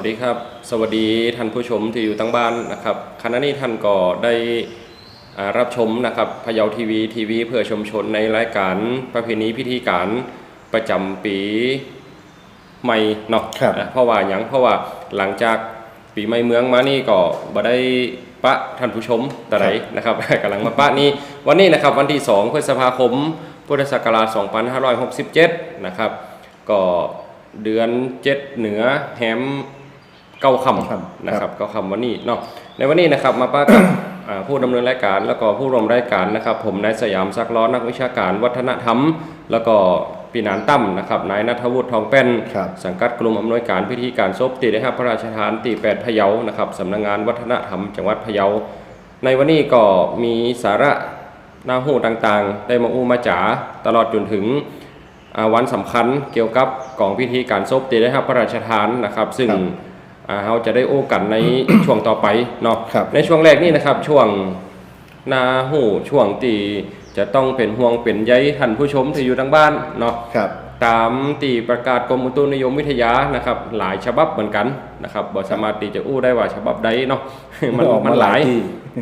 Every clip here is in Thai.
วัสดีครับ สวัสดีท่านผู้ชมที่อยู่ตั้งบ้านนะครับขณะนี้ท่านก็ได้อ่ารับชมนะครับพะเยาทีวีทีวีเพื่อชมชนในรายการประเพณีพิธีการประจำปีใหม่เนาะครับอะเพราะว่าอย่างเพราะว่าหลังจากปีใหม่เมืองมานี่ก็บ่ได้ปะท่านผู้ชมแต่ไหนนะครับกำลังมาปะนี่วันนี้นะครับวันที่2พฤษภาคมพุทธศักราช2567 นะครับ ก็เดือน 7 เหนือแฮม เก้าคเก้าำค่ำนะคครัรับบเก้าคำวันนี้เนาะในวันนี้นะครับมาป้ากับอ่าผู้ดำเนินรายการแล้วก็ผู้ร่วมรายการนะครับ ผมนายสยามซักล้อนักวิชาการวัฒนธรรม แล้วก็ปีนานตั้มนะครับนายนัทวุฒิทองแป้นครับสังกัดกลุ่มอำนวยการพิธีการศพตีได้รับพระราชทานตีแปดพะเยานะครับสำนักงานวัฒนธรรมจังหวัดพะเยา ในวันนี้ก็มีสาระนาหูต่างๆ ได้มาอู้มาจ๋าตลอดจนถึงอ่าวันสำคัญเกี่ยวกับกองพิธีการศพตีได้รับพระราชทานนะครับ ซึ่งครับอ่า เราจะได้โอ้กันในช่วงต่อไปเนาะครับในช่วงแรกนี่นะครับช่วงนาหูช่วงตีจะต้องเป็นห่วงเป็นใยท่านผู้ชมที่อยู่ทางบ้านเนาะครับตามตีประกาศกรมอุตุนิยมวิทยานะครับ หลายฉบับเหมือนกันนะครับบ่สามารถที่จะอู้ได้ว่าฉบับใดเนาะมันออกมันหลายที่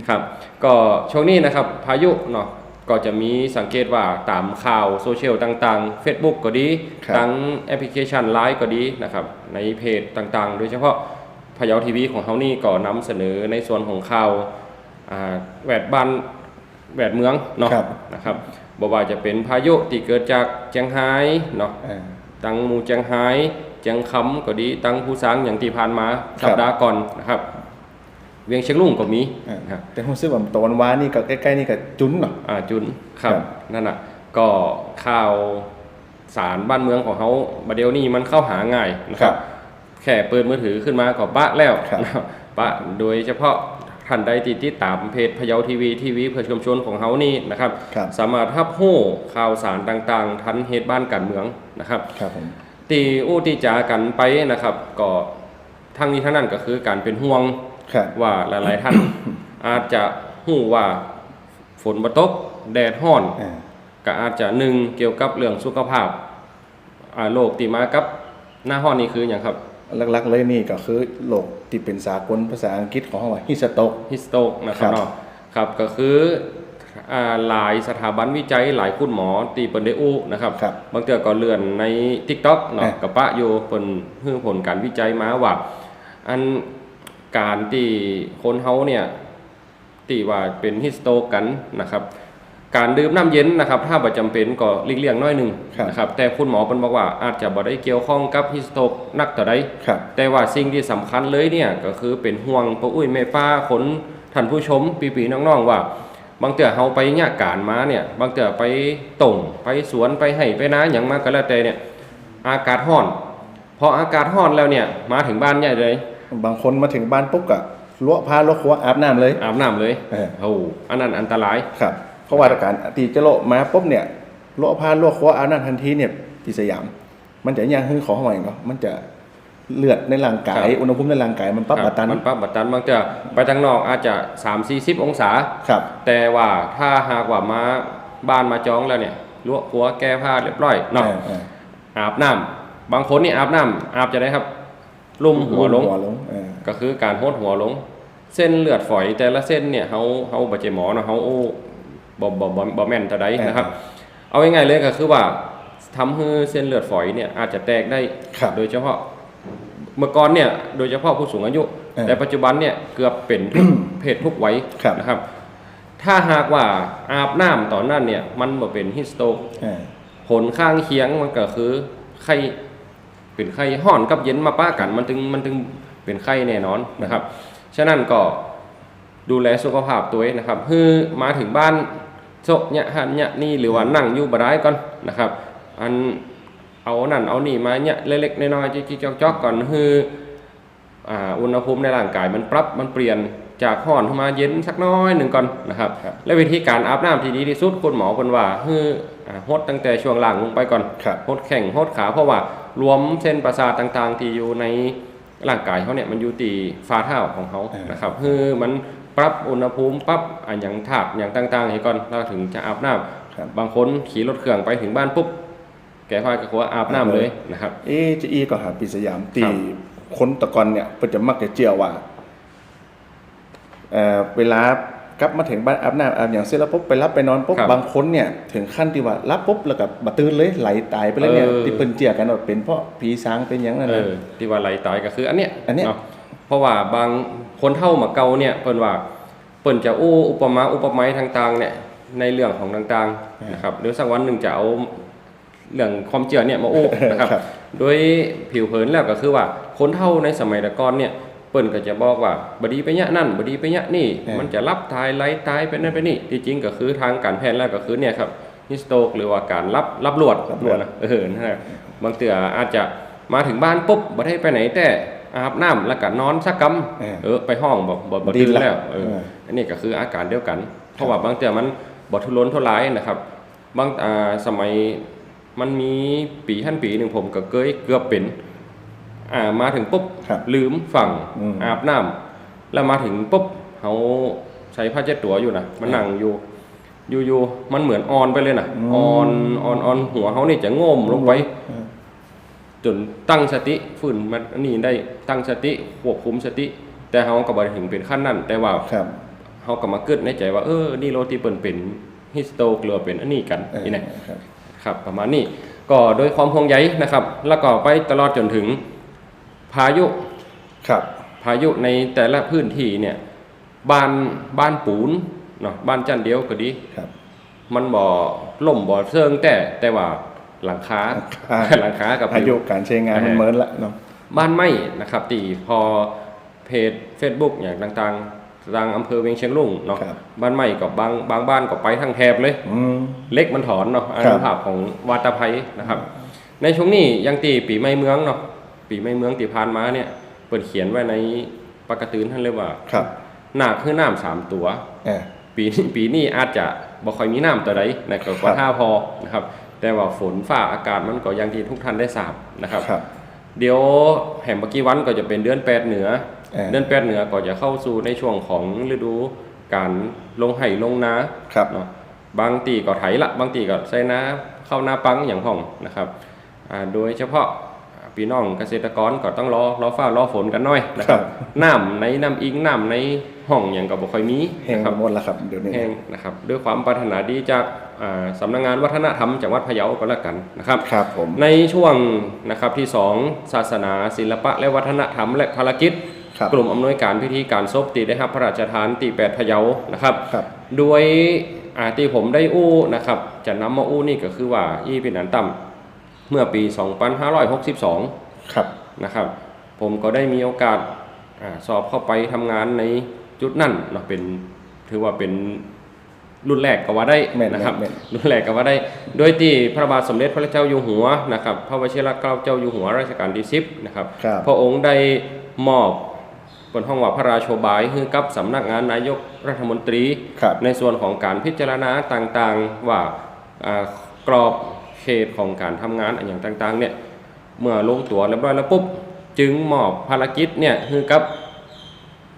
ครับ ก็ช่วงนี้นะครับพายุเนาะก็จะมีสังเกตว่าตามข่าวโซเชียลต่างๆ Facebook ก็ดีครับทั้งแอปพลิเคชันไลน์ก็ดีนะครับในเพจต่างๆ โดยเฉพาะ พะเยาทีวีของเขานี่ก็นำเสนอในส่วนของข่าวอ่าแวดบ้านแวดเมืองเนาะครับนะครับบอกว่าจะเป็นพายุที่เกิดจากเจียงไฮ้เนาะอ่าตังหมูเจียงไฮ้เจียงคำก็ดีตังผู้สร้างอย่างที่ผ่านมาครับสัปดาห์ก่อนนะครับ เวียงเชียงลุงก็มีอ่านะครับแต่ผมซื้อว่าตอนว้านี่ก็ใกล้ๆนี่ก็จุ้นเนาะอ่าจุนครับครับนั่นน่ะก็ข่าวสารบ้านเมืองของเขาบดเดียวนี้มันเข้าหาง่ายนะครับแค่เปิดมือถือขึ้นมาก็ปะแล้วครับนะครับปะโดยเฉพาะท่านใดที่ติดตามเพจพะเยาทีวีทีวีเพื่อชมชนของเขานี่นะครับครับ สามารถทับหู้ข่าวสารต่างๆ ทันเหตุบ้านการเมืองนะครับครับผมตีอู้ตีจากันไปนะครับ ก็ทั้งนี้ทั้งนั้นก็คือการเป็นห่วงครับว่าหลายๆท่านอาจจะหู้ว่าฝนบ่ตกแดดห้อนอ่าก็อาจจะหนึ่งเกี่ยวกับเรื่องสุขภาพอ่าโรคที่มากับหน้าห้อนนี่คืออย่างครับ หลักๆเลยนี่ก็คือโลกที่เป็นสากลภาษาอังกฤษของเขาว่าฮิสโตกฮิสโตกนะครับครับเนาะครับก็คืออ่าหลายสถาบันวิจัยหลายคุณหมอตีเปินได้อู้นะครับครับบางเทื่อก็เลื่อนใน TikTok เนาะอะกับปะอยู่เพิ่นเพื่อผลการวิจัยมาว่า อันการที่คนเฮาเนี่ยตีว่าเป็นฮิสโตกกันนะครับ การดื่มน้ำเย็นนะครับถ้าบ่จำเป็นก็หลีกเลี่ยงน้อยหนึงครับนะครับแต่คุณหมอเพิ่นบอกว่าอาจจะบ่ได้เกี่ยวข้องกับฮิสโตกนักต่อใดครับแต่ว่าสิ่งที่สำคัญเลยเนี่ยก็คือเป็นห่วงป้าอุ้ยแม่ป้าคนท่านผู้ชมปีๆน้องๆว่า บางเตือเฮาไปเนี่ยการมาเนี่ยบางเตือไปต่งไปสวนไปให้ไปนาอย่างมากก็แล้วแต่เนี่ยอากาศร้อนพออากาศร้อนแล้วเนี่ยมาถึงบ้านใหญ่เลย บางคนมาถึงบ้านปุ๊บก็ลวกผ้าลวกครัวอาบน้ำเลยอาบน้ำเลยเออโอ้โหอันนั้นอันตรายครับ เพราะว่าการตีจะโลกมาปุ๊บเนี่ยลวกผ้าลวกครัวอาบน้ำทันทีเนี่ยที่สยาม มันจะยังคือของหอยเนาะมันจะเลือดในร่างกายครับอุณหภูมิในร่างกายมันปรับคอัตรามันปรับบัตตันบางเตือไปทางนอกอาจจะ 3-40 องศาครับ แต่ว่าถ้าหากว่ามาบ้านมาจองแล้วเนี่ยลวกหัวแก้ผ้าเรียบร้อยเนาะเออเอออาบน้ำบางคนนี่อาบน้ำอาบจะได้ครับ ลุ่มหัวลงหัวลงเออก็คือการโหดหัวลง เส้นเลือดฝอยแต่ละเส้นเนี่ยเฮาเฮาบ่ใจหมอเนาะเฮาโอ้ บ่บ่บ่บ่แม่นเท่าใดนะครับ เอาง่ายๆเลยก็คือว่าทำให้เส้นเลือดฝอยเนี่ยอาจจะแตกได้ครับโดยเฉพาะเมื่อก่อนเนี่ยโดยเฉพาะผู้สูงอายุ เออแต่ปัจจุบันเนี่ยเกือบเป็นทุก เพศทุกวัยครับ นะครับ ถ้าหากว่าอาบน้ำตอนนั้นเนี่ยมันบ่เป็นฮิสโตกเออ ผลข้างเคียงมันก็คือไข้เป็นไข้ห้อนกับเย็นมาป้ากันมันถึงมันถึงเป็นไข้แน่นอนนะครับ ฉะนั้นก็ดูแลสุขภาพตัวเองนะครับคือมาถึงบ้าน โซะเนี่ยหันเนี่ยนี่หรือว่านั่งอยู่บ่ได้ก่อนนะครับอันเอานั่นเอานี่มาเนี่ยเล็กๆน้อยๆจิ๊กๆจอกๆก่อนคืออ่าอุณหภูมิในร่างกายมันปรับมันเปลี่ยนจากร้อนเข้ามาเย็นสักน้อยหนึ่งก่อนนะครับครับและวิธีการอาบน้ำที่ดีที่สุดคุณหมอคนว่าคืออ่าหดตั้งแต่ช่วงหลังลงไปก่อนครับหดแข่งหดขาเพราะว่ารวมเส้นประสาทต่างๆ ที่อยู่ในร่างกายเขาเนี่ยมันอยู่ตีฝ่าเท้าของเขาอ่านนะครับคือมัน ปรับอุณหภูมิปรับอ่าอย่างถาดอย่างต่างๆให้ก่อนแล้วถึงจะอาบน้ำครับบางคนขี่รถเครื่องไปถึงบ้านปุ๊บแกพายกับหัวอาบน้ำเลยนะครับ เอะจะอีก็หาปีสยามตีครับคนตะกอนเนี่ยเพิ่นจะมักจะเจียวว่าเอ่อเวลากลับมาถึงบ้านอาบน้ำอาบอย่างเสร็จแล้วปุ๊บไปรับไปนอนปุ๊บบางคนเนี่ยถึงขั้นที่ว่ารับปุ๊บแล้วก็บัตื่นเลยไหลตายไปเลยเนี่ยที่เพิ่นเจียกันว่าเป็นเพราะผีสางเป็นหยังนั่นเอน่ะอที่ว่าไหลตายก็คืออันเนี้ยอันเนี้ยาะ เพราะว่าบางคนเท่ามาเก่าเนี่ยเปิ้นว่าเปิ้นจะอู้อุปมาอุปไมยต่างๆเนี่ยในเรื่องของต่างๆนะครับเดี๋ยวสักวันหนึ่งจะเอาเรื่องความเชื่อเนี่ยมาอู้นะครับครับโดยผิวเผินแล้วก็คือว่าคนเท่าในสมัยแตะก่อนเนี่ยเปิ้นก็จะบอกว่าบดีไปเนี่ยนั่นบดีไปเนี่ยนี่เออมันจะรับทายไหลตายไปนั่นไปนี่ที่จริงก็คือทางการแพทย์แล้วก็คือเนี่ยครับฮิสโตกหรือว่าการรับรับรวดรับรวดนะเออนั่นแหละบางเตืออาจจะมาถึงบ้านปุ๊บบ่ได้ไปไหนแต่ อาบน้ำแล้วก็นอนสักกำเออเออไปห้องบ่บ่บ่ดิ้ตื่นนละแล้วเออเอออันนี้ก็คืออาการเดียวกัน เพราะว่าบางเตือมันบ่ทุรนทุรายนะครับ บางอ่าสมัยมันมีปีท่านปีหนึ่งผมก็เกยเกือบเป็นอ่ามาถึงปุ๊บครับลืมฝั่งอืมอาบน้ำแล้วมาถึงปุ๊บเขาใช้ผ้าเช็ดตัวอยู่นะมันนั่งอยู่อยู่อยู่มันเหมือนออนไปเลยนะอืมออนออนออนหัวเขานี่จะโง่มลงไปอืม จนตั้งสติฝืนมันอันนี่ได้ตั้งสติควบคุมสติ แต่เขาก็บ่ได้ถึงเป็นขั้นนั้น แต่ว่าครับเขาก็มาเกิดในใจว่าเออนี่โรตีเปิ่นเป็นฮิสโตกหรือว่าเป็นอันนี้กันเออนี่นะครับครับประมาณนี้ก็โดยความห่วงใยนะครับ แล้วก็ไปตลอดจนถึงพายุครับ พายุในแต่ละพื้นที่เนี่ยบ้านบ้านปูนเนาะบ้านจันเดียวก็ดีครับ มันบ่ล่มบ่เซิงแต่แต่ว่า หลังคาอ่าหลังคากับอายุการใช้งานมันเออเหมินละเนาะบ้านไม้นะครับตีพอเพจ Facebook อย่างต่างๆทางอำเภอเวียงเชียงรุ่งเนาะครับบ้านไม้กับบางบางบ้านก็ไปทั้งแถบเลยอืมเล็กมันถอนเนาะอาครับนุภาพของวาตภัยนะครับ ในช่วงนี้ยังตีปีใหม่เมืองเนาะปีใหม่เมืองตีผ่านมาเนี่ยเปิดเขียนไว้ในปากกาตืนท่านเลยว่าครับหนาคือน้ำสามตัวเออปีนี้ปีนี้อาจจะบ่ค่อยมีน้ำตัวใดนะก็คกรัว่าบท่าพอนะครับ แต่ว่าฝนฟ้าอากาศมันก็อยังที่ทุกท่านได้ทราบนะครับ ครับ เดี๋ยวแห่งเมื่อกี้วันก็จะเป็นเดือนแปดเหนือ เออเดือนแปดเหนือก็จะเข้าสู่ในช่วงของฤดูการลงไห่ลงนา ครับ เนาะบางตีก็ไถละบางตีก็ใส่นาเข้านาปังอย่างห้องนะครับอ่าโดยเฉพาะ พี่น้องเกษตรกรก็ต้องรอรอฟ้ารอฝนกันหน่อยนะครับครับน้ำในน้ำอิงน้ำในห้องอย่างก็บ่ค่อยมีแห้งนะครับหมดละครับเดี๋ยวนี้แห้งนะครับด้วยความปรารถนาดีจากอ่าสำนักงานวัฒนธรรมจังหวัดพะเยาก็แล้วกันนะครับครับผมในช่วงนะครับที่ 2 ศาสนา ศิลปะและวัฒนธรรมและภารกิจครับกลุ่มอำนวยการพิธีการศพตีได้รับพระราชทานตีแปดพะเยานะครับครับโดยอาที่ผมได้อู้นะครับจะนำมาอู้นี่ก็คือว่าอีเป็นอันต่ำ เมื่อปี 2562 ครับนะครับ ผมก็ได้มีโอกาสอาสอบเข้าไปทำงานในจุดนั่นเนาะเป็นถือว่าเป็นรุ่นแรกก็ว่าได้แม่นนะครับแม่นรุ่นแรกก็ว่าได้ โดยที่พระบาทสมเด็จพระเจ้าอยู่หัวนะครับ พระวชิรเกล้าเจ้าอยู่หัวรัชกาลที่10นะครับครับ พระองค์ได้มอบบนห้องว่าพระราโชบายให้กับสำนักงานนายกรัฐมนตรีครับในส่วนของการพิจารณาต่างๆว่าอ่ากรอบเข ตของการทำงานอะไรอย่างต่างๆเนี่ยเมื่อลงตัวเรียบร้อยแล้วปุ๊บจึงมอบภารกิจเนี่ยให้กับ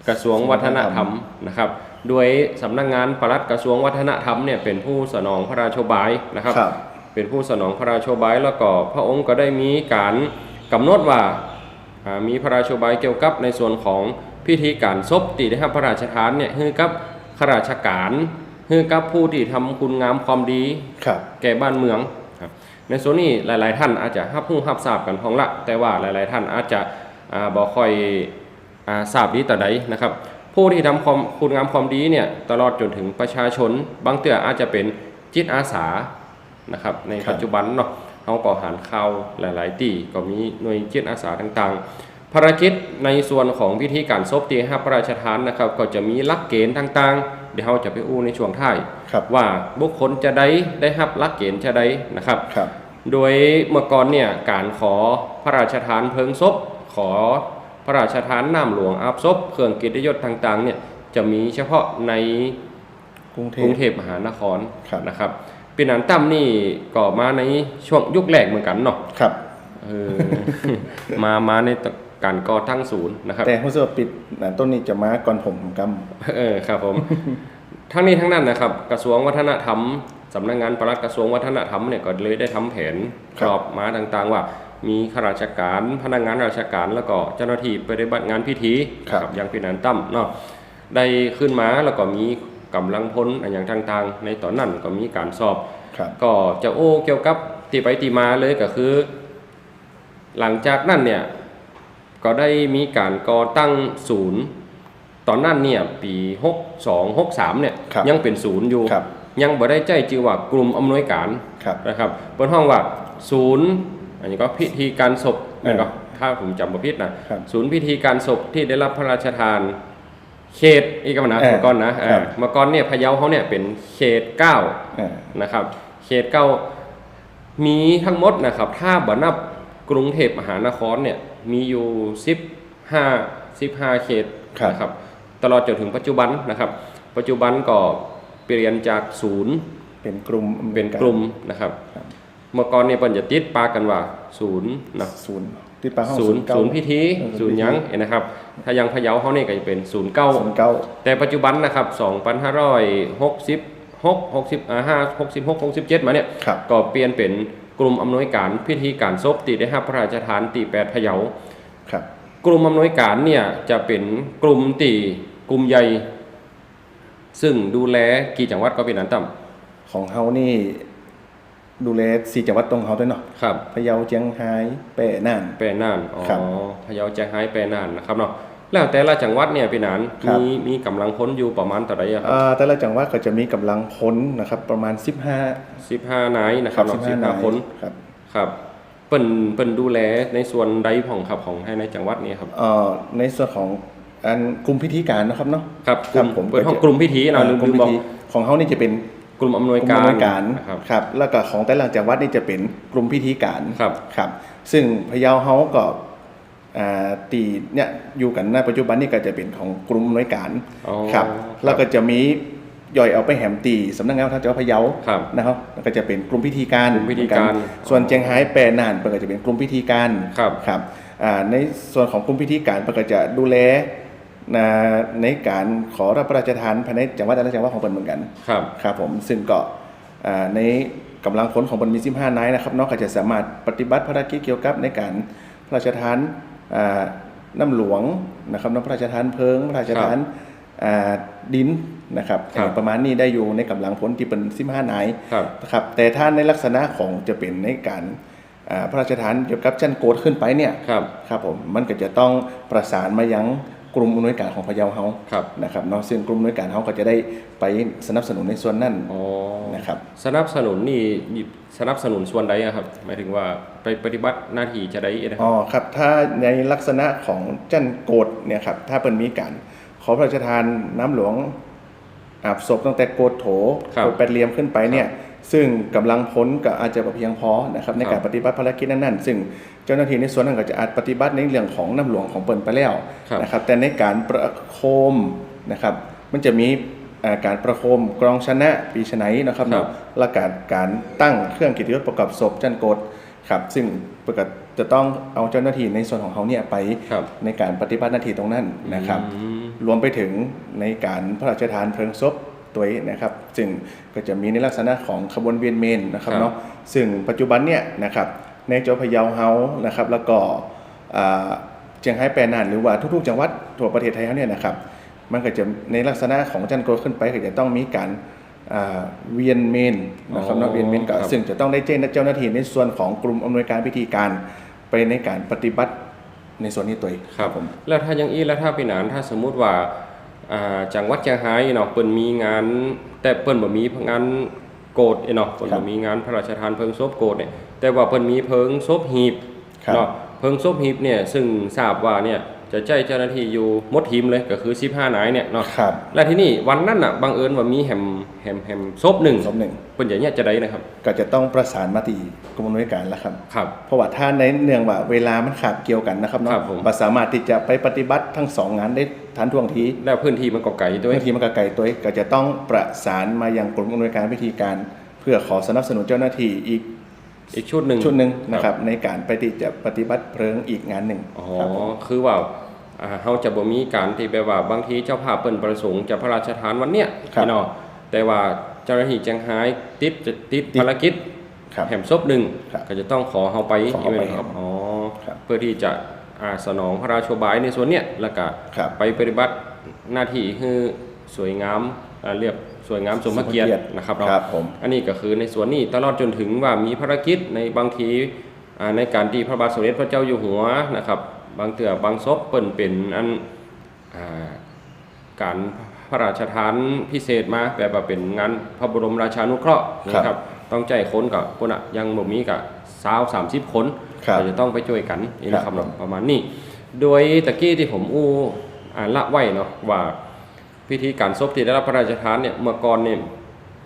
กระทรวงวัฒนธรรมนะครับ โดยสำนักงานปลัดกระทรวงวัฒนธรรมเนี่ยเป็นผู้สนองพระราโชบายนะครับครับ เป็นผู้สนองพระราโชบายแล้วก็พระองค์ก็ได้มีการกำหนดว่าอ่ามีพระราโชบายเกี่ยวกับในส่วนของพิธีการศพตีได้รับพระราชทานเนี่ยให้กับข้าราชการให้กับผู้ที่ทำคุณงามความดีครับแก่บ้านเมืองครับ ในส่วนนี้หลาย ๆ ท่านอาจจะรับรู้รับทราบกันท้องละ แต่ว่าหลาย ๆ ท่านอาจจะอ่าบ่ค่อยอ่าทราบดีต่อใดนะครับ ผู้ที่ทำความคุณงามความดีเนี่ยตลอดจนถึงประชาชน บางเตืออาจจะเป็นจิตอาสานะครับในปัจจุบันเนาะเขาก็หารข่าวหลายๆตีก็มีหน่วยจิตอาสาต่าง ๆ ภารกิจในส่วนของพิธีการศพที่ให้พระราชทานนะครับ ก็จะมีหลักเกณฑ์ต่าง ๆ เดี๋ยวเราจะไปอู้ในช่วงท้ายครับว่าบุคคลจะได้ได้รับหลักเกณฑ์จะได้นะครับครับโดยเมื่อก่อนเนี่ยการขอพระราชทานเพลิงศพขอพระราชทานน้ำหลวงอาบศพเครื่องกิตยศต่างๆเนี่ยจะมีเฉพาะในกรุงเทกรุพงเทพมหานครครับนะครับปีนันตั้มนี่ก็มาในช่วงยุคแรกเหมือนกันเนาะครับเออมามาใน การก่อตั้งศูนย์นะครับ แต่รู้สึกว่าปิดนะต้นนี้จะมาก่อนผมกเออครับผมทั้งนี้ทั้งนั้นนะครับ กระทรวงวัฒนธรรมสำนักงานปลัดกระทรวงวัฒนธรรมเนี่ยก็เลยได้ทำแผนกรอบมาต่างๆ ว่ามีข้าราชการพนักงานราชการแล้วก็เจ้าหน้าที่ปฏิบัติงานพิธีครับอย่างพี่นันตั้มเนาะได้ขึ้นมาแล้วก็มีกำลังพลอนอย่างต่างๆ ในตอนนั้นก็มีการสอบำครับก็จะโอ้เกี่ยวกับตีไปตีมาเลยก็คือ หลังจากนั้นเนี่ย ก็ได้มีการก่อตั้งศูนย์ ตอนนั้นเนี่ยปี62 63เนี่ยครับยังเป็นศูนย์อยู่ ครับยังบ่ได้ใจจือว่ากลุ่มอำนวยการครับนะครับบนห้องว่าศูนย์อันนี้ก็พิธีการศพเออนะก็ถ้าผมจำบ่ผิดนะครับศูนย์พิธีการศพที่ได้รับพระราชทาน เขตอีกกำนะเออเมื่อก่อนนะครับอ่าเมื่อก่อนเนี่ยพะเยาเขาเนี่ยเป็นเขตเก้า อ่า นะครับเขตเก้ามีทั้งหมดนะครับ ถ้าบ่นับ กรุงเทพมหานครเนี่ยมีอยู่ 15 15 เขตครับนะครับตลอดจนถึงปัจจุบันนะครับ ปัจจุบันก็เปลี่ยนจากศูนย์เป็นกลุ่มเป็นกลุ่มนะครับครับเมื่อก่อนเนี่ยเปิ้นจะติดปากกันว่าศูนย์นะศูนย์ที่ปลาห้องศูนย์เก้าศูนย์พิธีเออศูนย์หยังเห็นนะครับ ถ้ายังพะเยาเขาเนี่ยก็จะเป็นศูนย์เก้าศูนย์เก้าแต่ปัจจุบันนะครับ2,566 60อ่า5 66 67มาเนี่ยครับก็เปลี่ยนเป็น กลุ่มอำนวยการพิธีการศพตีได้รับพระราชทานตีแปดพะเยาครับกลุ่มอำนวยการเนี่ยจะเป็นกลุ่มตีกลุ่มใหญ่ ซึ่งดูแลกี่จังหวัดก็เป็นอันต่ของเฮานี่ดูแลสี่จังหวัดตรงเฮาด้วยเนาะำครับพะเยาเจียงไฮ้แป่น่านแปรน่านอ๋อครับพะเยาจะหายแปรน่านนะครับเนาะ แล้วแต่ละจังหวัดเนี่ยพี่หนานครับ มีมีกำลังพลอยู่ประมาณเท่าไหร่อะครับอ่าแต่ละจังหวัดก็จะมีกำลังพลนะครับประมาณ 15 15นายนะครับเนาะ15 15คนครับครับเปิ้นเปิ้นดูแลในส่วนใดของครับของให้ในจังหวัดนี้ครับ เอ่อในส่วนของอันกลุ่มพิธีการนะครับเนาะ ครับกครัลุ่บมผมเปิดห้องก็จะ กลุ่มพิธีเนาะลืมกลุ่ลืมมบอกพิธีของเฮานี่จะเป็นกลุ่มอำนวยกลุ่มการอำนวยการนะครับ ครับแล้วก็ของแต่ละจังหวัดนี่จะเป็นกลุ่มพิธีการครับ ครับ ซึ่งพะเยาเฮาก็อ่า ตีเนี่ยอยู่กันในปัจจุบันนี่ก็จะเป็นของกลุ่มอำนวยการอ๋อครับแล้วก็จะมีย่อยเอาไปแหมตีสำนักงานวัฒนธรรมจังหวัดพะเยาครับนะครับแล้วก็จะเป็นกลุ่มพิธีการกลุ่มพิธีการเหมือนนส่วนเจียงไฮ้แปรน่านเปิดก็จะเป็นกลุ่มพิธีการครับครับอ่าในส่วนของกลุ่มพิธีการเปิดก็จะดูแลนะในการขอรับพระราชทานภายในจังหวัดแต่ละจังหวัดของเปิดเหมือนกันครับครับผมซึ่งก็อ่าในกำลังพลของบนมี15นายนะครับเนอกจากจะสามารถปฏิบัติภารกิจเกี่ยวกับในการพระราชทานอ่า น้ำหลวงนะครับน้ำพระราชทานเพลิง พระราชทานอ่าดินนะครับครับประมาณนี้ได้อยู่ในกำลังพลที่เป็น15นายครับนะครับแต่ถ้าในลักษณะของจะเป็นในการอ่าพระราชทานเกี่ยวกับจันโกดขึ้นไปเนี่ยครับครับผมมันก็จะต้องประสานมายัง กลุ่มอำนวยการของพะเยาเฮาครับนะครับเนาะซึ่งกลุ่มอำนวยการเฮาก็จะได้ไปสนับสนุนในส่วนนั้นอ๋อนะครับสนับสนุนนี่สนับสนุนส่วนใดอะครับหมายถึงว่าไปปฏิบัติหน้าที่จะได้นะคอ๋รับอครับถ้าในลักษณะของจันโกดเนี่ยครับถ้าเป็นมีการขอพระราชทานน้ำหลวงอาบศพตั้งแต่โกดโถครับโกดแปดเหลี่ยมขึ้นไปเนี่ย ซึ่งกำลังพ้นก็อาจจะบ่เพียงพอนะครับในครัการบปฏิบัติภารกิจนั้นๆซึ่งเจ้าหน้าที่ในส่วนนั้นก็จะอาจปฏิบัติในเรื่องของน้ำหลวงของเปิ่นไปแล้วครับนะครับแต่ในการประโคมนะครับมันจะมีอ่าการประโคมกรองชนะปีชไหนนะครับครับเนาะและการการตั้งเครื่องกิตยศประกอบศพจันโกดครับซึ่งปกติจะต้องเอาเจ้าหน้าที่ในส่วนของเขาเนี่ยไปครับในการปฏิบัติหน้าที่ตรงนั้นนะครับอืมรวมไปถึงในการพระราชทานเพลิงศพ ตัวเองนะครับซึ่งก็จะมีในลักษณะของขบวนเวียนเมนนะครับครับเนาะซึ่งปัจจุบันเนี่ยนะครับในจังหวัดพะเยาเฮานะครับแล้วก็อ่าเชียงไฮ้แปรนานหรือว่าทุกๆ จังหวัดทั่วประเทศไทยเขาเนี่ยนะครับมันก็จะในลักษณะของจันโกรขึ้นไปก็จะต้องมีการอ่าเวียนเมนนะครับอ๋อเนาะเวียนเมนก็ครับซึ่งจะต้องได้แจ้งเจ้าหน้าที่ในส่วนของกลุ่มอำนวยการพิธีการไปในการปฏิบัติในส่วนนี้ตัวเองครับผมแล้วถ้ายังอีแล้วถ้าพี่หนานถ้าสมมุติว่าอ่า จังหวัดเชียงรายเนาะเปิ้นมีงาน แต่เปิ้นบ่มีงานโกดเนาะเปิ้นครับ่บมีงานพระราชทานเพลิงศพโกดเนี่ยแต่ว่าเปิ้นมีเพลิงศพหีบครับเนาะเพิงซบฮีบเนี่ยซึ่งทราบว่าเนี่ยจะใช้เจ้าหน้าที่อยู่หมดทีมเลยก็คือ 15นายเนี่ยเนาะครับและที่นี่วันนั้นน่ะบังเอิญว่ามีแฮมแฮมแฮมซบหนึ่งสมหนึ่งเป็นอย่างเนี้ยจะได้นะครับ ก็จะต้องประสานมาตีกรมอำนวยการแล้วครับครับเพราะว่าถ้าในเนื่องว่าเวลามันขาดเกี่ยวกันนะครับเนาะครับผมบ่สามารถที่จะไปปฏิบัติทั้งสองงานได้ ทันท่วงทีแล้วพื้นที่มันก็ไกลด้วยบางทีมันก็ไกลตัวก็จะต้องประสานมายังกรมอำนวยการวิธีการ เพื่อขอสนับสนุนเจ้าหน้าที่อีกอีกชุดหนึ่งชุดหนึ่งนะครับในการไปที่จะปฏิบัติเพลิงอีกงานหนึ่งอ๋อครับผมคือว่าอ่าเฮาจะบ่มีการที่แบบว่าบางทีเจ้าภาพเปิ้นประสงค์จะพระราชทานวันเนี้ยพี่น้องแต่ว่าเจ้าหน้าที่จังหายติดจะติดภารกิจครับแหมศพหนึ่งครับก็จะต้องขอเฮาไปขอเฮาไปใช่หมครับอ๋อครับเพื่อที่จะอ่า สนองพระราชบายในส่วนเนี้ยแล้วก็ครับไปปฏิบัติหน้าที่คือสวยงามอ่าเรียบสวยงามสมพระเกียรตินะครับเนาะครับผมอันนี้ก็คือในส่วนนี้ตลอดจนถึงว่ามีภารกิจในบางทีอ่าในการที่พระบาทสมเด็จพระเจ้าอยู่หัวนะครับ บางเถื่อบางศพเปิ่นเป็นอันอ่าการพระราชทานพิเศษมาแบบว่าเป็นงานพระบรมราชานุเคราะห์นะครับ ต้องใจคนกับคนอะยังบ่มีกับสาวสามสิบคน ครับก็จะต้องไปช่วยกันนี่นะคครัรับบประมาณนี้ โดยตะกี้ที่ผมอู้อ่านละไว้เนาะว่าพิธีการศพที่ได้รับพระราชทานเนี่ยเมื่อก่อนเนี่ย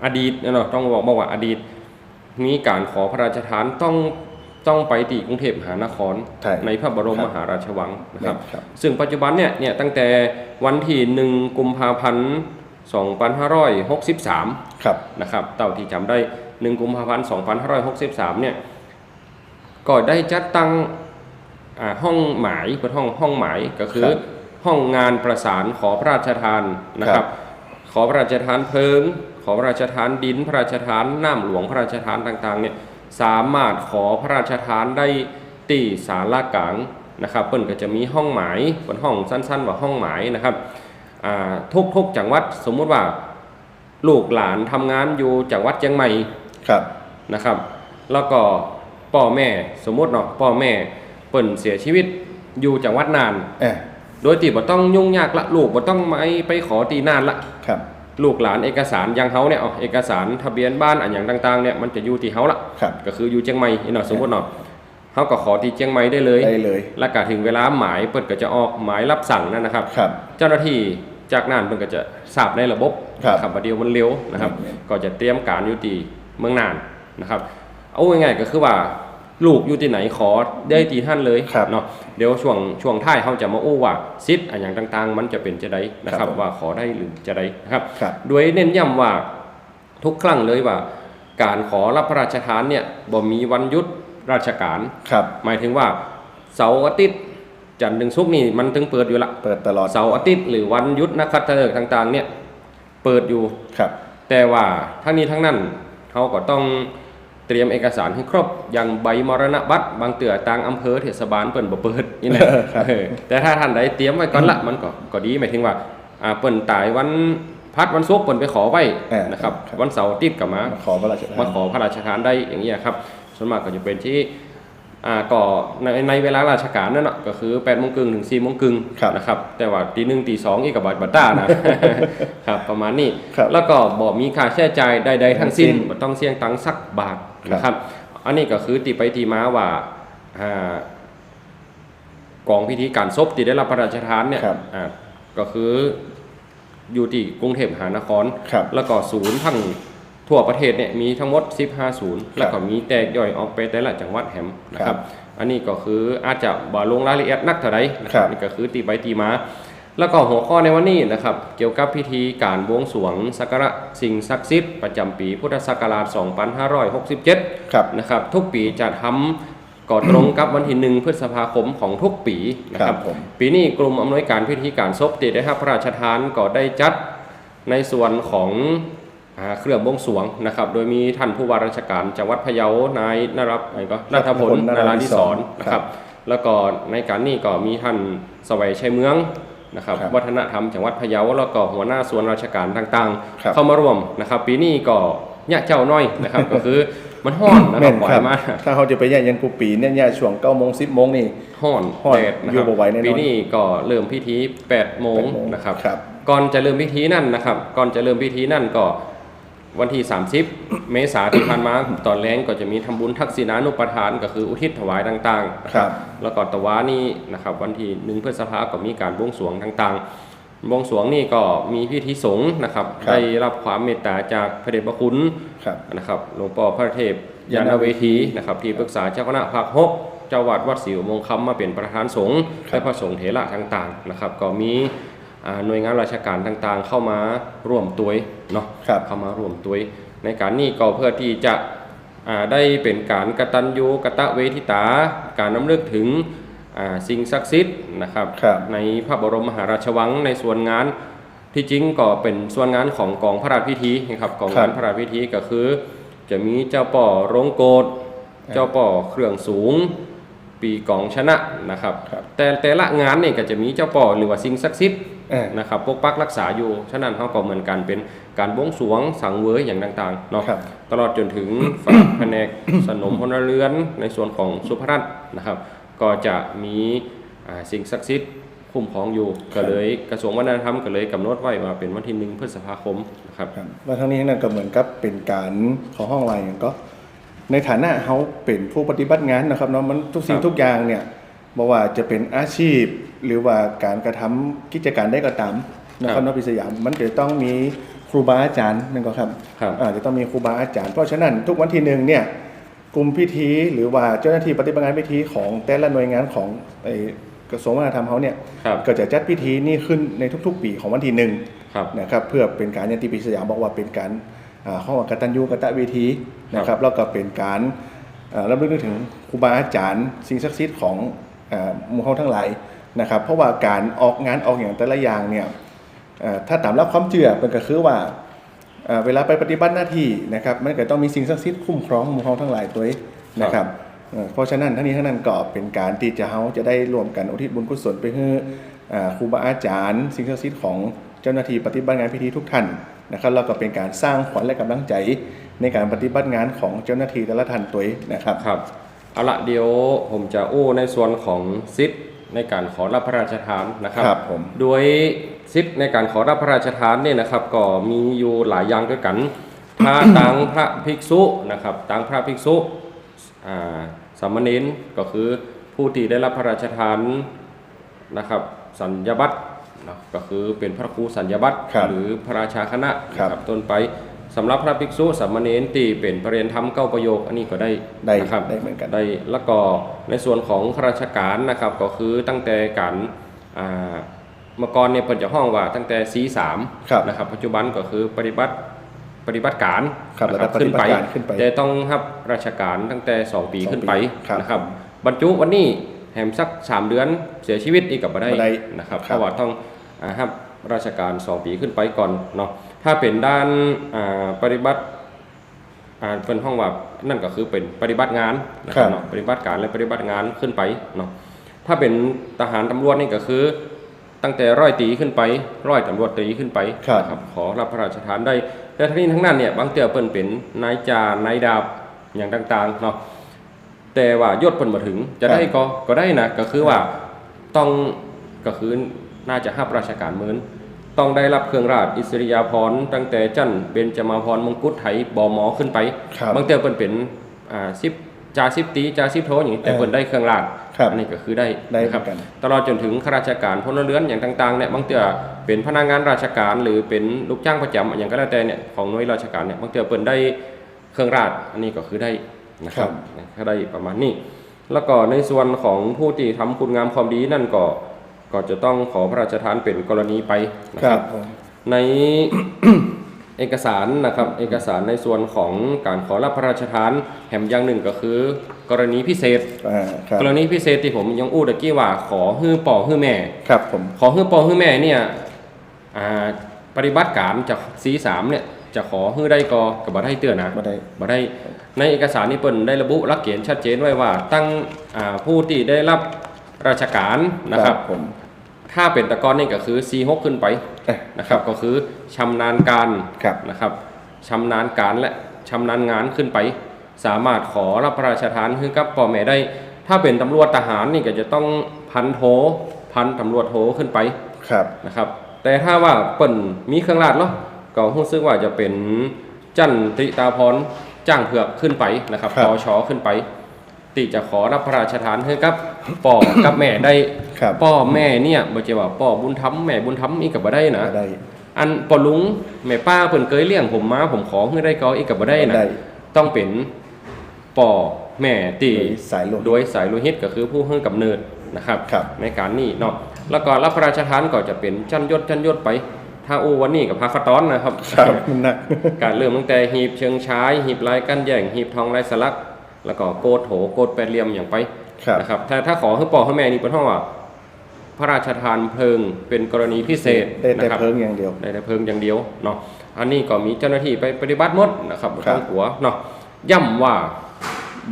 อดีตเนาะต้องบอกบอกว่าอดีตมีการขอพระราชทานต้องต้องไปที่กรุงเทพมหานครใช่ในพระบรมครับมหาราชวังนะครับครับ ซึ่งปัจจุบันเนี่ยเนี่ยตั้งแต่วันที่1กุมภาพันธ์2563ครับนะครับเต่าที่จำได้1กุมภาพันธ์2563เนี่ย ก็ได้จัดตั้งอ่าห้องหมายเป็นห้องห้องหมายก็คือครับห้องงานประสานขอพระราชทานนะคครัรับบขอพระราชทานเพลิง ขอพระราชทานดิน พระราชทานน้ำหลวงพระราชทานต่างๆเนี่ยสามารถขอพระราชทานได้ตีสารากลางนะครับเปิ้นก็จะมีห้องหมายเป็นห้องสั้นๆ ว่าห้องหมายนะครับอ่าทุกๆจังหวัดสมมุติว่าลูกหลานทำงานอยู่จังหวัดเชียงใหม่ครับนะครับ แล้วก็ พ่อแม่สมมุติเนาะพ่อแม่เปิ่นเสียชีวิตอยู่จังหวัดนาน เออโดยที่บ่ต้องยุ่งยากละลูกบ่ต้องไปไปขอตีนานละครับ ลูกหลานเอกสารอยังเฮาเนี่ยเอาเอกสารทะเบียนบ้านอันอย่างต่างๆเนี่ยมันจะอยู่ที่เฮาละครับ ก็คืออยู่เชียงใหม่นี่เนาะสมมุติเนาะเฮาก็ขอที่เชียงใหม่ได้เลย ได้เลย แล้วก็ถึงเวลาหมายเปิดก็จะออกหมายรับสั่งนั่นนะครับ ครับ เจ้าหน้าที่จากนั้นเพิ่นก็จะทราบในระบบครับนะครับว่าเดียวมันเร็วนะครับอืมก็จะเตรียมการอยู่ที่เมืองนานนะครับ เอาง่ายๆก็คือว่า ลูกอยู่ที่ไหนขอได้ที่ท่านเลยครับเนาะเดี๋ยวช่วงช่วงท้ายเขาจะมาอู้ว่าซิทธิ์อันอย่างต่างๆ มันจะเป็นจะได้นะคครัรับบผมว่าขอได้หรือจะได้นะครับครับโดยเน้นย้ำว่าทุกครั้งเลยว่า การขอรับพระราชทานเนี่ยบ่มีวันหยุดราชการครับหมายถึงว่าเสาร์อาทิตย์จันทร์ถึงศุกร์นี่มันถึงเปิดอยู่ละเปิดตลอดเสาร์อาทิตย์หรือวันหยุดนักขัตฤกษ์ต่าง ๆ เนี่ยเปิดอยู่ครับ แต่ว่าทั้งนี้ทั้งนั้นเขาก็ต้อง เตรียมเอกสารให้ครบอย่างใบมรณบัตรบางเตือต่างอำเภอเทศบาลเปิ่นบ่เปิดนี่แหละครับเออแต่ถ้าท่านใดเตรียมไว้ก่อนละมันก็ก็ดีหมายถึงว่าอ่าเปิ่นตายวันพัดวันศุกร์เปิ่นไปขอไว้เออนะครับครับ วันเสาร์อาทิตย์ก็มามาขอพระราชทานมาขอพระราชทานได้อย่างนี้ยครับส่วนมากก็จะเป็นที่อ่าก็ในในเวลาราชการนั่นแหะก็คือ8ปดโมงครึ่งถึง4ี่โมงครึ่งครับนะครับ แต่ว่าตีหนึ่งตีสองอีกกับบัตรบัตรต้านะครับประมาณนี้ครับแล้วก็บอกมีค่าใช้จ่ายใดๆทั้งสิ้นทั้งสิ้นบ่ต้องเสี่ยงตังค์สักบาทครับ นะครับ อันนี้ก็คือตีไปตีมาว่าอ่ากองพิธีการศพที่ได้รับพระราชทานเนี่ยครับอ่าก็คืออยู่ที่กรุงเทพมหานครครับแล้วก็ศูนย์ทั้งทั่วประเทศเนี่ยมีทั้งหมด 15 ศูนย์ แล้วก็มีแตกย่อยออกไปแต่ละจังหวัดแหมนะคครัรับบอันนี้ก็คืออาจจะบ่ลงรายละเอียดนักเท่าใดนะครัครับบนี่ก็คือตีไปตีมา แล้วก็หัวข้อในวันนี้นะครับ เกี่ยวกับพิธีการบวงสรวงสักการะสิ่งศักดิ์สิทธิ์ประจำปีพุทธศักราช 2567 ครับนะครับ ทุกปีจะทำก่อตรงกับวันที่หนึ่งพฤษภาคมของทุกปีนะคครัรับบผมปีนี้กลุ่มอำนวยการพิธีการศพติได้รับพระราชทานก็ได้จัดในส่วนของอาเครื่องบวงสรวงนะครับ โดยมีท่านผู้ว่าราชการจังหวัดพะเยานายนรับอะไรก็นัทพลนนาราราธิธิศศรรนะครับ แล้วก็ในการนี้ก็มีท่านสวัยชัยเมือง นะครับครับวัฒนธรรมจังหวัดพะเยาแล้วก็หัวหน้าส่วนราชการต่างครับๆเข้ามาร่วมนะครับ ปีนี้ก็ยะเจ้าน้อยนะครับก็คือมันห้อนนะคแม่รับนปล่อครัยบมาถ้าเขาจะไปแย่ยันกูปีเนี่ยเนี่ยช่วงเก้าโมงสิบโมงนี่ห้อนห้อนแดดนะอคยู่รับบ่ไหวแน่นอนปีนี้ก็เริ่มพิธี8โมง8โมงนะครับครับก่อนจะเริ่มพิธีนั่นนะครับ ก่อนจะเริ่มพิธีนั่นก็ วันที่ 30 เมษาที่ผ่านมาตอนแรงก็จะมีทำบุญทักษิณานุปทาน ก็คืออุทิศถวายต่างๆนะครับแล้วก็ตะวานี่นะครับวันที่หนึ่งพฤษภาก็มีการบวงสรวงต่างๆบวงสรวงนี่ก็มีพิธีสงฆ์นะครับครับได้รับความเมตตาจากพระเดชพระคุณครับนะครับหลวงพ่อพระเทพยานเวทีนะครับที่ปรึกษาเจ้าคณะภาคหกเจ้าวัดวัดศรีอุโมงคำมาเป็นประธานสงฆ์ครับและพระสงฆ์เถระต่างๆนะครับก็มีอ่า หน่วยงานราชการต่างๆ เข้ามาร่วมตัวยเนาะครับเข้ามาร่วมตัวยในการนี้ก็เพื่อที่จะอ่าได้เป็นการกตัญญูกตเวทิตา การน้ำลึกถึงอ่าสิ่งศักดิ์สิทธิ์นะครับครับในพระบรมมหาราชวังในส่วนงานที่จริงก็เป็นส่วนงานของกองพระราชพิธีนะครับกองครังาบนพระราชพิธีก็คือ จะมีเจ้าป่อโรงโกดเจ้าป่อเครื่องสูง ปีกองชนะนะครับครับแต่แต่ละงานเนี่ยก็จะมีเจ้าป่อหรือว่าสิ่งศักดิ์สิทธิ์เออ นะครับปกปักรักษาอยู่ ฉะนั้นเขาก็เหมือนกันเป็นการบวงสรวงสังเวยอย่างต่างๆเนาะครับตลอดจนถึงฝ่ายแผนกสนมพลเรือนในส่วนของสุภรัตน์นะครับ ก็จะมีอ่าสิ่งศักดิ์สิทธิ์คุ้มครองอยู่ก็เลยกระทรวงวัฒนธรรมก็เลยกำหนดไว้ว่าเป็นวันที่หนึ่งพฤษภาคมนะครับครับว่าทั้งนี้ทั้งนั้นก็เหมือนกับเป็นการขอห้องไลน์อย่างก็ ในฐานะเขาเป็นผู้ปฏิบัติงานนะครับเนาะมันทุกสิ่งครับทุกอย่างเนี่ยบ่ว่าจะเป็นอาชีพ หรือว่าการกระทำกิจการได้ก็ตามนะครับเนาะพิสยามมันจะต้องมีครูบาอาจารย์นั่นก็ครับครับอาจะต้องมีครูบาอาจารย์ เพราะฉะนั้นทุกวันที่หนึ่งเนี่ยกลุ่มพิธีหรือว่าเจ้าหน้าที่ปฏิบัติงานพิธีของแต่ละหน่วยงานของไอ้กระทรวงวัฒนธรรมเขาเนี่ยครับก็จะจัดพิธีนี้ขึ้นในทุก ๆ ปีของวันที่หนึ่งครับนะครับเพื่อเป็นการอยันติปิสยามบอกว่าเป็นการอ่าข้อกตัญญูกตเวทีนะครับแล้วก็เป็นการอ่ารำลึกนึกถึงครูบาอาจารย์ สิ่งศักดิ์สิทธิ์ของอ่าหมู่เฮาทั้งหลาย นะครับเพราะว่าการออกงานออกอย่างแต่ละอย่างเนี่ยถ้าตามรับความเชื่อมันก็คือว่าเวลาไปปฏิบัติหน้าที่นะครับมันก็ต้องมีสิ่งศักดิ์สิทธิ์คุ้มครองหมู่เฮาทั้งหลายตัวนะครับเพราะฉะนั้นทั้งนี้ทั้งนั้นก็เป็นการที่จะเฮาจะได้รวมกันอุทิศบุญกุศลไปให้ครูบาอาจารย์ สิ่งศักดิ์สิทธิ์ของเจ้าหน้าที่ปฏิบัติงานพิธีทุกท่านนะครับแล้วก็เป็นการสร้างขวัญและกำลังใจในการปฏิบัติงานของเจ้าหน้าที่แต่ละท่านตัวนะครับครับเอาละเดี๋ยวผมจะอู้ในส่วนของซิท ในการขอรับพระราชทานนะครับ ครับผม โดยซิทธิ์ในการขอรับพระราชทานเนี่ยนะครับ ก็มีอยู่หลายอย่างด้วยกันถ้าตังพระภิกษุนะครับตังพระภิกษุอ่าสามเณรก็คือผู้ที่ได้รับพระราชทานนะครับ สัญญาบัตรเนาะก็คือเป็นพระครูสัญญาบัตรครับหรือพระราชาคณะครับนะต้นไป สำหรับพระภิกษุสามเณรที่เป็นประเรียนธรรมเก้าประโยคอันนี้ก็ได้ได้นะครับได้เหมือนกันได้แล้วก็ในส่วนของข้าราชการนะครับก็คือตั้งแต่การอ่าเมื่อก่อนเนี่ยเปิดจะห้องว่าตั้งแต่ C3 ครับนะครับปัจจุบันก็คือปฏิบัติปฏิบัติการครับนะระดับปฏิบัติการขึ้นไปแต่ต้องรับราชการตั้งแต่ 2 ปีสองขึ้นไปปีครับนะครับบรรจุวันนี้แหมสัก 3 เดือนเสียชีวิตอีกกับบ่ได้บ่ได้นะครับคเพรับราะว่าต้องอ่ารับราชการ 2 ปีขึ้นไปก่อนเนาะ ถ้าเป็นด้านอ่าปฏิบัติอ่าเป็นห้องว่านั่นก็คือเป็นปฏิบัติงานนะคครัรับบเนาะปฏิบัติการและปฏิบัติงานขึ้นไปเนาะถ้าเป็นทหารตำรวจนี่ก็คือ ตั้งแต่ร้อยตีขึ้นไปร้อยตำรวจตีขึ้นไปครับนะครับขอรับพระราชทานได้แต่ทั้งนี้ทั้งนั้นเนี่ยบางเตือเปิ้นเป็นนายจ่านายดาบอย่างต่างๆเนาะแต่ว่ายศเปิ้นมาถึงจะได้ก็ก็ได้นะก็คือว่าต้องก็คือน่าจะห้าราชการเหมือน ต้องได้รับเครื่องราชอิสริยาภรณ์ตั้งแต่จันเบญจมาภรณ์มงกุฎไถบอหมอขึ้นไปครับบางเตือเปิ้นเป็นอ่าสิบจ่าสิบตีจ่าสิบโทอย่างนี้แต่เออเปิ้นได้เครื่องราชครับอันนี้ก็คือได้ได้นะครับเหมือนกัน ตลอดจนถึงข้าราชการพลเรือนอย่างต่างๆเนี่ยบางเตือเป็นพนักงานราชการหรือเป็นลูกจ้างประจำอย่างก็แล้วแต่เนี่ยของหน่วยราชการเนี่ยบางเตือเปิ้นได้เครื่องราชอันนี้ก็คือได้นะครับก็ได้ประมาณนี้ แล้วก็ในส่วนของผู้ที่ทำคุณงามความดีนั่นก็ ก็จะต้องขอพระราชทานเป็นกรณีไปนะคครัรับบผมในเอกสารนะครับเอกสารในส่วนของการขอรับพระราชทานแห่งอย่างหนึ่งก็คือ กรณีพิเศษอ่าครับกรณีพิเศษที่ผมยังอู้ตะกี้ว่าขอฮื้อป่อฮื้อแม่ครับผมขอฮื้อป่อฮื้อแม่เนี่ยอ่าปฏิบัติการจากสีสามเนี่ยจะขอฮื้อได้ก็กับบ่ได้เตือนนะมาได้บ่ได้ในเอกสารนี้เปิ้นได้ระบุหลักเกณฑ์ชัดเจนไว้ว่าตั้งอ่าผู้ที่ได้รับราชการนะครับผม ถ้าเป็นตะกอนนี่ก็คือ C6 ขึ้นไปเอ๊ะนะครับ ก็คือชำนาญการครับนะครับชำนาญการและชำนาญงานขึ้นไป สามารถขอรับพระราชทานให้กับพ่อแม่ได้ ถ้าเป็นตำรวจทหารนี่ก็จะต้องพันโทพันตำรวจโทขึ้นไปครับนะครับ แต่ถ้าว่าเปิ่นมีเครื่องราชเนาะก็รู้สึกว่าจะเป็นจันติตาพรจ้างเผือกขึ้นไปนะครับครับปอชอขึ้นไป ติจะขอรับพระราชทานให้กับป่อกับแม่ได้ครับป่อแม่เนี่ยบ่จะว่าป่อบุญธรรมแม่บุญธรรมนี่ก็บ่ได้นะได้ อันป่อลุงแม่ป้าเพิ่นเคยเลี้ยงผมมาผมขอให้ได้ก็อีกก็บ่ได้นะได้ ต้องเป็นป่อแม่ตีโดยสายโลหิตโดยสายโลหิตก็คือผู้ให้กำเนิดนะครับ ครับ ในการนี้เนาะแล้วก็รับพระราชทานก็จะเป็นจันยศจันยศไป ถ้าอูวันนี้กับพาคาตอนนะครับ ครับมันหนัก การเริ่มตั้งแต่หีบเชิงช้าย หีบลายกั้นแย่ง หีบทองลายสลัก แล้วก็โกดโถโกดแปดเหลี่ยมอย่างไปครับนะครับถ้าถ้าขอให้ปอให้แม่นี่เป็นห้องว่าพระราชทานเพลิงเป็นกรณีพิเศษได้แต่นะครับเพิ่งอย่างเดียวได้แต่เพลิงอย่างเดียวเนาะอันนี้ก็มีเจ้าหน้าที่ไปปฏิบัติหมดนะครับครับทั้งหัวเนาะย่ำว่า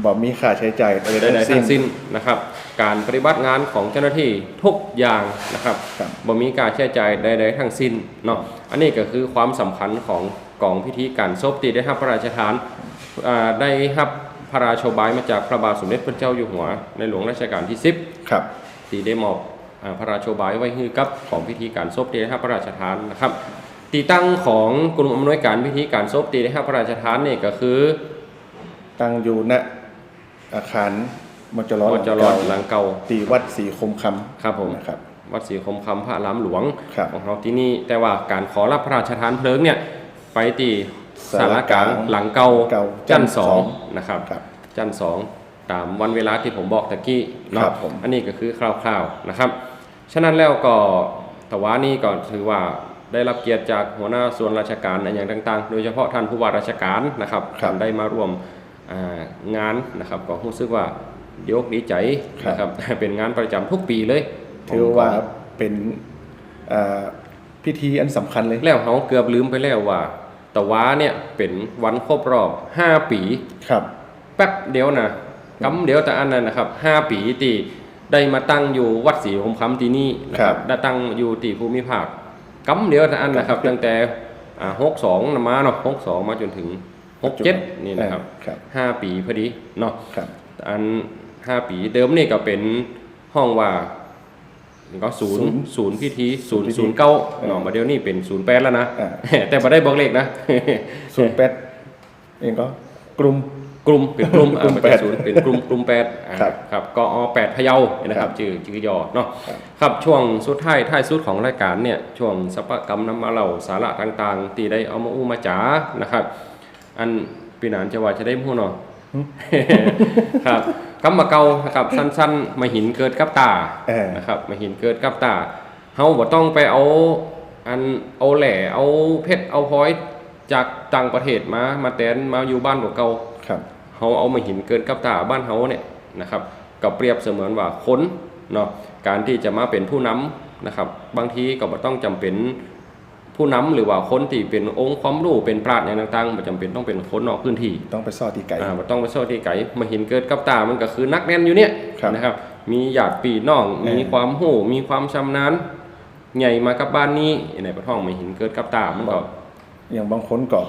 บ่มีค่าใช้จ่ายอะไรใดทั้งๆสิ้นทั้งสิ้นนะครับ การปฏิบัติงานของเจ้าหน้าที่ทุกอย่างนะครับครับบ่มีการใช้จ่ายใดๆทั้งสิ้นเนาะอันนี้ก็คือความสำคัญของกองพิธีการศพที่ได้รับพระราชทานอ่าได้รับพ ระราชโบายมาจากพระบาทสมเด็จพระเจ้าอยู่หัว ในหลวงรัชกาลที่ 10 ครับ ที่ได้มอบอ่าพระราชโบายไว้ให้กับของพิธีการศพที่ได้รับพระราชทานนะครับตีตั้งของกลุ่มอำนวยการพิธีการศพที่ได้รับพระราชทานนี่ก็คือ ตั้งอยู่ณอาคารมจรวจรเก่าหลังเก่าตีวัดศรีคมคำครับผมนะครับวัดศรีคมคำพระรามหลวงครับของเราที่นี่แต่ว่าการขอรับพระราชทานเพลิงเนี่ยไปที่ สารกลางหลังเก่าเก่าจันทร์จันทร์สองสองนะครับครับจันทร์สองตามวันเวลาที่ผมบอกตะกี้เนาะครับผมอันนี้ก็คือคร่าวๆนะครับ ฉะนั้นแล้วก็แต่ว่านี่ก็ถือว่าได้รับเกียรติจากหัวหน้าส่วนราชการในอย่างต่าง ๆ โดยเฉพาะท่านผู้ว่าราชการนะครับครับท่านได้มาร่วมอ่างานนะครับก็รู้สึกว่าดีอกดีใจครับนะครับเป็นงานประจำทุกปีเลยถือว่าเป็นอ่าพิธีอันสำคัญเลยแล้วเขาเกือบลืมไปแล้วว่า แต่ว่าเนี่ยเป็นวันครบรอบ 5 ปี ครับ แป๊บเดียวนะกำเดียวแต่อันนั้นนะครับ 5 ปีที่ได้มาตั้งอยู่วัดศรีคมคำที่นี่นะคครัรับบได้ตั้งอยู่ที่ภูมิภาคกำเดียวแต่อันนะครับ ตั้งแต่หกสองนมาเนาะหกสองมาจนถึงหกเจ็ดนี่นะครับครับห้าปีพอดีเนาะครับอันห้าปีเดิมนี่ก็เป็นห้องว่า ก็ศูนศูย์นย์ศูนย์พิธีศูนย์ศูศูนนย์ย์เก้าเออเนาะมาเดี๋ยวนี้เป็นศูนย์แปดแล้วนะอ่าแต่บ่ได้บอกเลขนะศูนย์แปดเองก็กลุ่มกลุ่มเป็นกลุ่มอ่ากลุ่มไม่ใช่แปดศูนย์เป็นกลุ่มกลุ่มแปดอ่าครับครับก็อแปดพะเยานะครับชื่อชื่อย่อเนาะครับครับช่วงสุดท้ายท้ายสุดของรายการเนี่ยช่วงสปกรรมน้ำมาเล่าสาระต่างๆที่ได้เอามาอู้มาจ๋านะครับ อันปีหนานจะว่าจะได้พูดเนาะ ครับกำมาเก่านะครับสั้นๆมาหินเกิดกับตาเออ นะครับมาหินเกิดกับตาเฮาบ่ต้องไปเอาอันเอาแหล่เอาเพชรเอาพลอยจากต่างประเทศมามาแตนมาอยู่บ้านของเก่าครับ เฮาเอามาหินเกิดกับตาบ้านเฮาเนี่ยนะครับก็เปรียบเสมือนว่าคนเนาะการที่จะมาเป็นผู้นำนะครับ บางทีก็บ่ต้องจำเป็น ผู้นำหรือว่าคนที่เป็นองค์ความรู้เป็นปราชญ์อย่างต่างๆบ่จำเป็นต้องเป็นคนนอกพื้นที่ต้องไปซ่อตีไก่อ่าบ่ต้องไปโซที่ไกลมาเห็นเกิดกับตามันก็คือนักแน่นอยู่เนี่ยครับนะครับมีญาติพี่น้องเออมีความหู้มีความชำนาญใหญ่มากับบ้านนี้ในประท่องมาเห็นเกิดกับตามันก็อย่างบางคนก็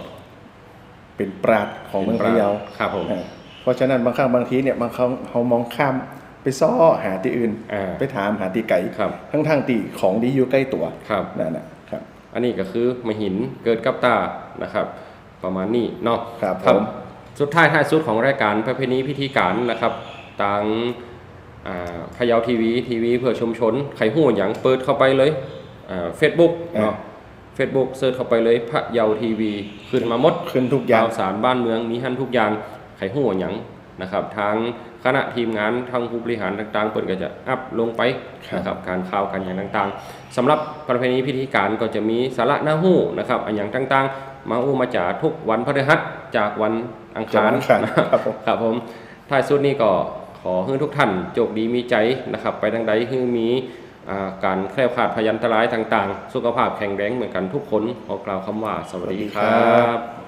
เป็นปราดของเมืองพะเยาครับผมเออเพราะฉะนั้นบางครั้งบางทีเนี่ยบางครั้งเขามองข้ามไปซ้อหาที่อื่นอ่าไปถามหาตีไก่ครับทั้งทางๆตีของดีอยู่ใกล้ตัวครับนั่นนะครับ อันนี้ก็คือมาหินเกิดกับตานะครับ ประมาณนี้เนาะครับผมสุดท้ายท้ายสุดของรายการประเพณีพิธีการนะครับต่างอ่าพะเยาทีวีทีวีเพื่อชุมชนใครหู้อย่างเปิดเข้าไปเลยเฟซบุ๊กเนาะเฟซบุ๊กเซิร์ชเข้าไปเลยพะเยาทีวีขึ้นมาหมดขึ้นทุกอย่างข่าวสารบ้านเมืองมีหันทุกอย่างไขหู้หยังนะครับทาง คณะทีมงานทางผู้บริหารต่างๆเปิดก็จะอัพลงไปครับนะครับการข่าวกันอย่างต่างๆสำหรับประเพณีพิธีการก็จะมีสาระหน้าหู้นะครับอันอย่างต่างๆ มาอู้มาจากทุกวันพฤหัสจากวันอังคารจากวันอังคารครับผมครับผมท้ายสุดนี้ก็ขอให้ทุกท่านโชคดีมีใจนะครับ ไปทางใดให้มีอ่าการแคล้วคลาดพยันตรายต่างๆ สุขภาพแข็งแรงเหมือนกันทุกคน ขอกล่าวคำว่าสวัสดีคสวัสดีครัรับบ